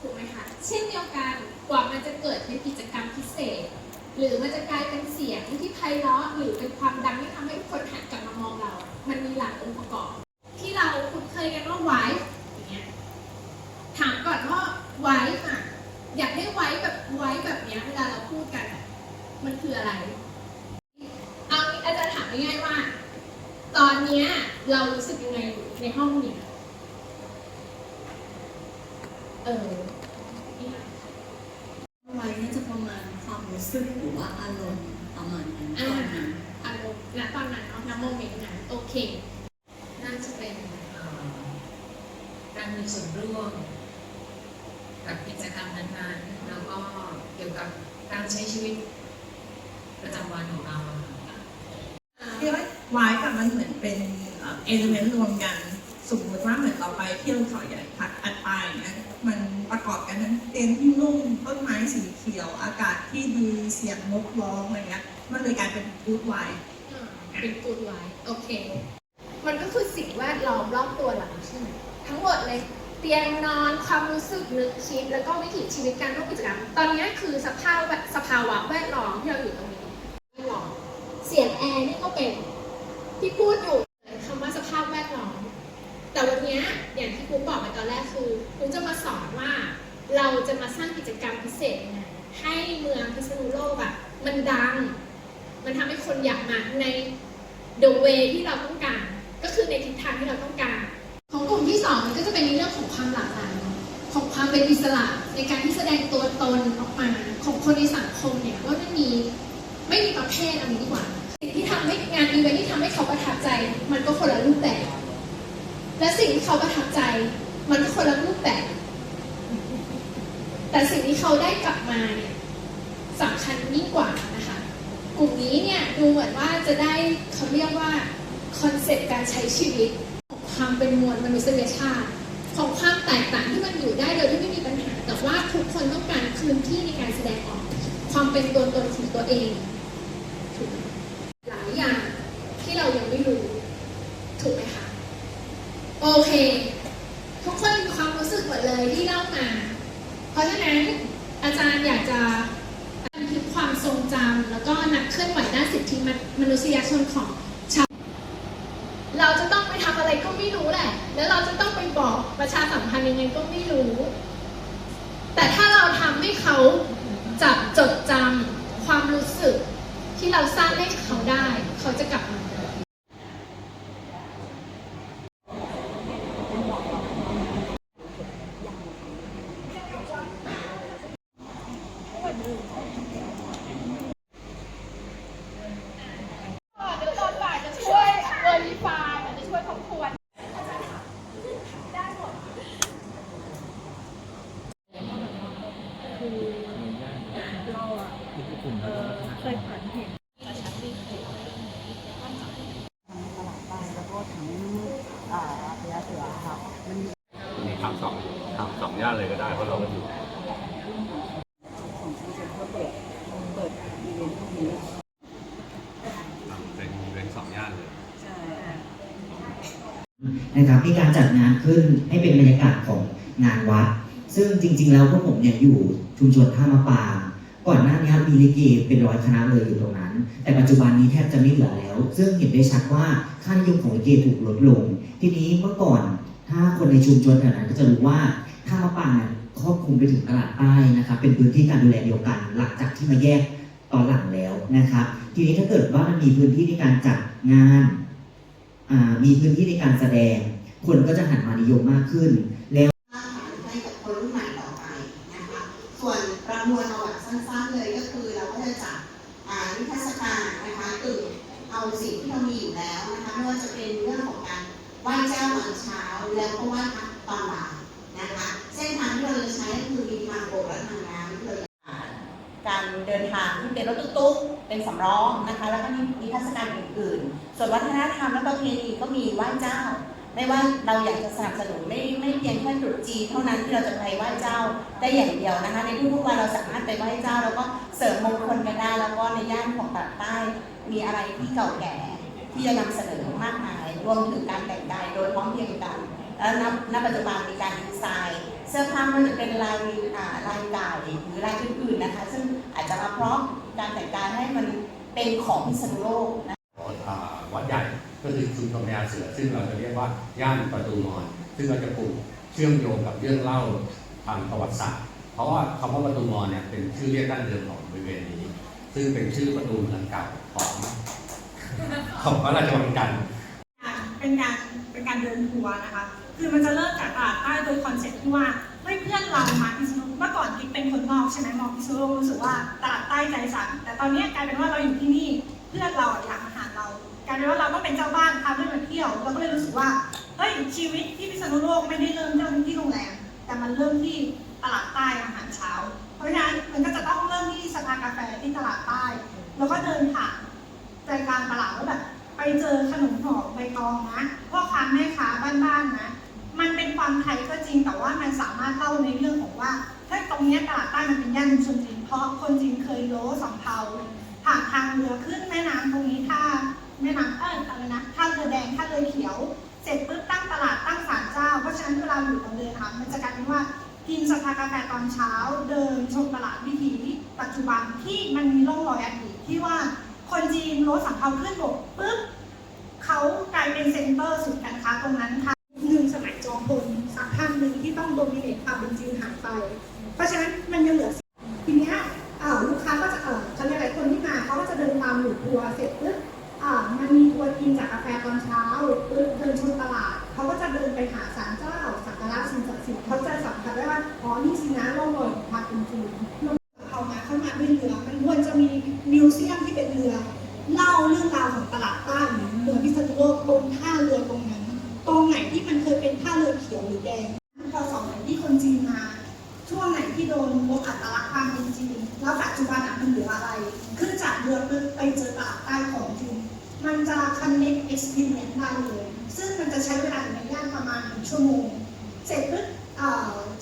ถูกไหมคะ เช่นเดียวกันกว่ามันจะเกิดเป็นกิจกรรมพิเศษ หรือมันจะกลายเป็นเสียงที่ไพเราะหรือเป็นความดังที่ทำให้คนหันกลับมามองเรา มันมีหลายองค์ประกอบ ที่เราคุ้นเคยกันว่าไว้อย่างเงี้ยถามก่อนว่าไว้ค่ะอยากได้ไว้แบบไว้แบบเนี้ยเวลาเราพูดกัน มันคืออะไร เอาอาจารย์ถามง่ายๆว่า ตอนเนี้ยเรารู้สึกยังไงอยู่ในห้องนี้ เออนี่ค่ะไว้น่าจะประมาณความรู้สึกหรือว่าอารมณ์ประมาณนั้นตอนนั้นอารมณ์ณตอนนั้นเนาะณโมเมนต์นั้นโอเค น่าจะเป็นเอ่อการมีส่วนร่วมกับกิจกรรมนั้นๆ แล้วก็เกี่ยวกับการใช้ชีวิตประจำวันของเราอะค่ะเรียกว่าวายกับมันเหมือนเป็นเอลิเมนต์รวมกัน สมมติว่าเหมือนเราไปเที่ยวเขาใหญ่พักอัดไปนะมันประก อบกันทั้งเต็นท์ที่นุ่มต้นไม้สีเขียว อากาศที่ดีเสียงนกร้องอะไรเงี้ยมันเลยกลายเป็นกูดไวอ่าเป็นกูดไว้โอเค มันก็คือสิ่งแวดล้อมรอบตัวเราใช่ไหมทั้งหมดเลยเตียงนอนความรู้สึกนึกคิด แล้วก็วิถีชีวิตการร่วมกิจกรรมตอนนี้คือสภาพแวดสภาวะแวดล้อมที่เราอยู่ตรงนี้แวดล้อมเสียงแอร์นี่ก็เป็นที่พูดอยู่คำว่าสภาพแวดล้อมแต่วันนี้อย่างที่ครูบอกไปตอนแรกคือครูจะมาสอน เราจะมาสร้างกิจกรรมพิเศษยังไงให้เมืองพิษณุโลกอะมันดัง มันทำให้คนอยากมาใน the way ที่เราต้องการ ก็คือในทิศทางที่เราต้องการ ของกลุ่มที่สองมันก็จะเป็นในเรื่องของความหลากหลายของความเป็นอิสระในการที่แสดงตัวตนออกมาของคนในสังคมเนี่ยว่าไม่มีไม่มีประเภทอันนี้ดีกว่าสิ่งที่ทำให้งานอีเวนท์ที่ทำให้เขาประทับใจ มันก็คนละรูปแบบ และสิ่งที่เขาประทับใจ มันก็คนละรูปแบบ แต่สิ่งที่เขาได้กลับมาเนี่ยสำคัญยิ่งกว่านะคะ กลุ่มนี้เนี่ยดูเหมือนว่าจะได้เขาเรียกว่าคอนเซ็ปต์การใช้ชีวิตของความเป็นมวลมนุษยชาติ ของความแตกต่างที่มันอยู่ได้โดยที่ไม่มีปัญหา แต่ว่าทุกคนต้องการพื้นที่ในการแสดงออกความเป็นตัวตนของตัวเองถูกหลายอย่างที่เรายังไม่รู้ถูกไหมคะโอเค ทุกคนมีความรู้สึกหมดเลยที่เล่ามา ราะฉะนั้นอาจารย์อยากจะบันทึกความทรงจำแล้วก็นักเคลื่อนไหวด้านสิทธิมนุษยชนของชาวเราจะต้องไปทำอะไรก็ไม่รู้แหละ แล้วเราจะต้องไปบอกประชาสัมพันธ์ยังไงก็ไม่รู้ แต่ถ้าเราทำให้เขาจับจดจำความรู้สึกที่เราสร้างให้เขาได้ เขาจะกลับมา เดี๋ยวตอนบ่ายจะช่วยเวอร์ลิฟายจะช่วยทบทวน คือเราอะเคยฝันเห็นทำสองทำสองย่านเลยก็ได้เพราะเราก็อยู่เป็นเป็นสองย่านเลยนะครับมีการจัดงานขึ้นให้เป็นบรรยากาศของงานวัด ซึ่งจริง ๆ แล้วพวกผมเนี่ยอยู่ชุมชนท่ามะปรางก่อนหน้านี้มีลิเกเป็นร้อยคณะเลยอยู่ตรงนั้น แต่ปัจจุบันนี้แทบจะไม่เหลือแล้ว ซึ่งเห็นได้ชัดว่าค่านิยมของลิเกถูกลดลง ทีนี้เมื่อก่อน ถ้าคนในชุมชนแถวนั้นก็จะรู้ว่าท่ามะปรางครอบคลุมไปถึงตลาดใต้นะครับ เป็นพื้นที่การดูแลเดียวกัน หลังจากที่มาแยกตอนหลังแล้วนะครับ ทีนี้ถ้าเกิดว่ามันมีพื้นที่ในการจัดงานมีพื้นที่ในการแสดง คนก็จะหันมานิยมมากขึ้นแล้ว อยู่แล้วนะคะไม่ว่าจะเป็นเรื่องของการไหว้เจ้าตอนเช้าแล้วก็ไหว้พระตอนบ่ายนะคะเส้นทางที่เราจะใช้ก็คือมีทางบกและทางน้ำเราจะการเดินทางที่เป็นรถตุ๊กๆเป็นสำรองนะคะ แล้วก็มีนิทรรศการอื่นๆ ส่วนวัฒนธรรมและประเพณีก็มีไหว้เจ้า ไม่ว่าเราอยากจะสนับสนุนไม่ไม่เพียงแค่ตรุษจีนเท่านั้นที่เราจะไปไหว้เจ้าได้อย่างเดียวนะคะ ในทุกๆวันเราสามารถไปไหว้เจ้า แล้วก็เสริมมงคลกันได้แล้วก็ในย่านของตลาดใต้มีอะไรที่เก่าแก่ ที่จะนำเสนอมากมาย รวมถึงการแต่งกายโดยพร้อมเพรียงกัน แล้วณปัจจุบันมีการดีไซน์เสื้อผ้ามันจะเป็นลายลายไก่หรือลายอื่นๆนะคะ ซึ่งอาจจะมาพร้อมการแต่งกายให้มันเป็นของพิษณุโลกนะวัดใหญ่ก็คือชุมชนพญาเสือ ซึ่งเราจะเรียกว่าย่านประตูนอน ซึ่งเราจะปลูกเชื่อมโยงกับเรื่องเล่าทางประวัติศาสตร์ เพราะว่าคำว่าประตูนอนเนี่ยเป็นชื่อเรียกดั้งเดิมของบริเวณนี้ ซึ่งเป็นชื่อประตูเมืองเก่าของ ของพระราชวังกัน เป็นการเป็นการเดินทัวร์นะคะ คือมันจะเริ่มจากตลาดใต้โดยคอนเซ็ปต์ที่ว่าเฮ้ยเพื่อนเรามาพิษณุเมื่อก่อนกิ๊กเป็นคนนอกใช่ไหมมองพิษณุโลกรู้สึกว่าตลาดใต้ใจสั่นแต่ตอนนี้กลายเป็นว่าเราอยู่ที่นี่เพื่อนเราอยากมาหาเรากลายเป็นว่าเราต้องเป็นเจ้าบ้านพาเพื่อนมาเที่ยวเราก็เลยรู้สึกว่าเฮ้ยชีวิตที่พิษณุโลกไม่ได้เริ่มเริ่มที่โรงแรมแต่มันเริ่มที่ตลาดใต้อาหารเช้า เพราะฉะนั้นมันก็จะต้องเริ่มที่สภากาแฟที่ตลาดใต้แล้วก็เดิน กลางตลาดแล้วแบบไปเจอขนมห่อใบตองนะพ่อค้าแม่ค้าบ้านๆนะ มันเป็นความไทยก็จริงแต่ว่ามันสามารถเล่าในเรื่องของว่าถ้าตรงนี้ตลาดใต้มันเป็นย่านชุมชนจีนเพราะคนจีนเคยโล้สำเภาผ่านทางเรือขึ้นแม่น้ำตรงนี้ท่าแม่น้ำเอออะไรนะท่าเรือแดงท่าเรือเขียว เสร็จปุ๊บตั้งตลาดตั้งศาลเจ้า เพราะฉะนั้นเวลาอยู่ตรงเดินค่ะมันจะกลายเป็นว่ากินสภากาแฟตอนเช้า เดินชมตลาดวิถีปัจจุบันที่มันมีร่องรอยอดีตที่ว่า คนจีนโล้สำเภาขึ้นบกปุ๊บเขากลายเป็นเซ็นเตอร์ศูนย์การค้าตรงนั้นค่ะหนึ่งสมัยจอมพลสักท่านหนึ่งที่ต้องโดมิเนตความเป็นจีนหายไป เพราะฉะนั้นมันยังเหลือทีเนี้ยลูกค้าก็จะเออเขาเรียกอะไรคนที่มาเขาก็จะเดินตามหมู่ทัวร์เสร็จปุ๊บอ่ามันมีทัวร์กินจากกาแฟตอนเช้าปุ๊บเดินชมตลาดเขาก็จะเดินไปหาศาลเจ้าสักการะสิ่งศักดิ์สิทธิ์เขาจะสัมผัสได้ว่าอ๋อนี่สินะร่องรอยของความเป็นจีน คนจีนมา ช่วงไหนที่โดนลดอัตลักษณ์ความเป็นจีน แล้วปัจจุบันอะมันเหลืออะไรขึ้นจากเรือปึ๊บไปเจอตลาดใต้ของจริง มันจะ connect experience ได้เลย ซึ่งมันจะใช้เวลาในย่านประมาณหนึ่งชั่วโมง เสร็จปุ๊บ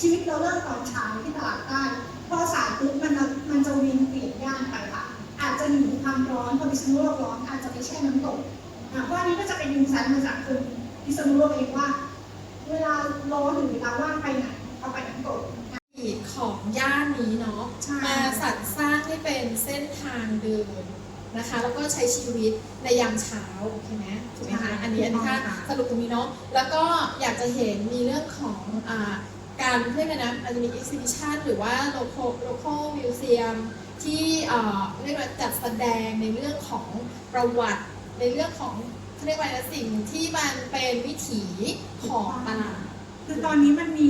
ชีวิตเราเริ่มตอนเช้าที่ตลาดใต้พอสายปุ๊บมันจะมันจะวินเปลี่ยนย่านไปค่ะ อาจจะหนีความร้อนพอพิษณุโลกร้อนอาจจะไปแช่น้ำตกอะเพราะอันนี้ก็จะเป็นอินไซต์มาจากคนพิษณุโลกเองว่า เวลาร้อนหรือเวลาว่างไปไหนำตก ของย่านนี้เนาะ ใช่ มาสรรสร้างให้เป็นเส้นทางเดินนะคะ แล้วก็ใช้ชีวิตในยามเช้าโอเคไหมถูกไหมคะอันนี้อันนี้ถ้าสรุปตรงนี้เนาะแล้วก็อยากจะเห็นมีเรื่องของอ่าการเรียกอะไรนะอาจจะมี exhibition หรือว่า local local museum ที่เอ่อเรียกว่าจัดแสดงในเรื่องของประวัติ ในเรื่องของเขาเรียกว่าอะไรนะสิ่งที่มันเป็นวิถีของตลาดคือตอนนี้มันมี